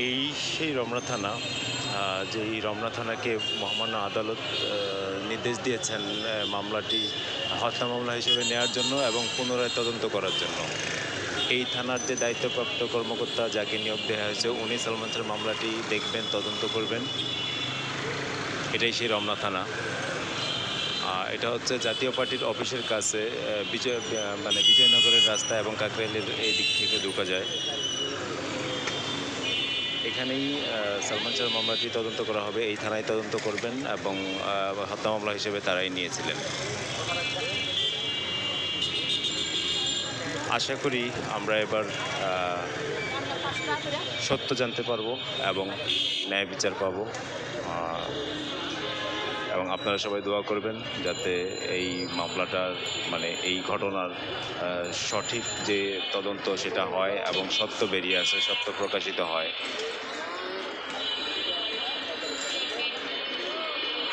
এই সেই রমনা থানা যে এই রমনা থানাকে মহামান্য আদালত নির্দেশ দিয়েছেন মামলাটি, হত্যা মামলা হিসেবে নেওয়ার জন্য এবং পুনরায় তদন্ত করার জন্য। এই থানার যে দায়িত্বপ্রাপ্ত কর্মকর্তা যাকে নিয়োগ দেওয়া হয়েছে, উনি সালমান শাহের মামলাটি দেখবেন, তদন্ত করবেন। এটাই সেই রমনা থানা। এটা হচ্ছে জাতীয় পার্টির অফিসের কাছে বিজয় মানে বিজয়নগরের রাস্তা এবং কাকরাইলের এই দিক থেকে ঢুকা যায়। এখানেই সালমান শাহ মামলাটি তদন্ত করা হবে। এই থানায় তদন্ত করবেন এবং হত্যা মামলা হিসেবে তারাই নিয়েছিলেন। আশা করি আমরা এবার সত্য জানতে পারব এবং ন্যায় বিচার পাবো। এবং আপনারা সবাই দোয়া করবেন যাতে এই মামলাটার মানে এই ঘটনার সঠিক যে তদন্ত সেটা হয় এবং সত্য বেরিয়ে আসে, সত্য প্রকাশিত হয়।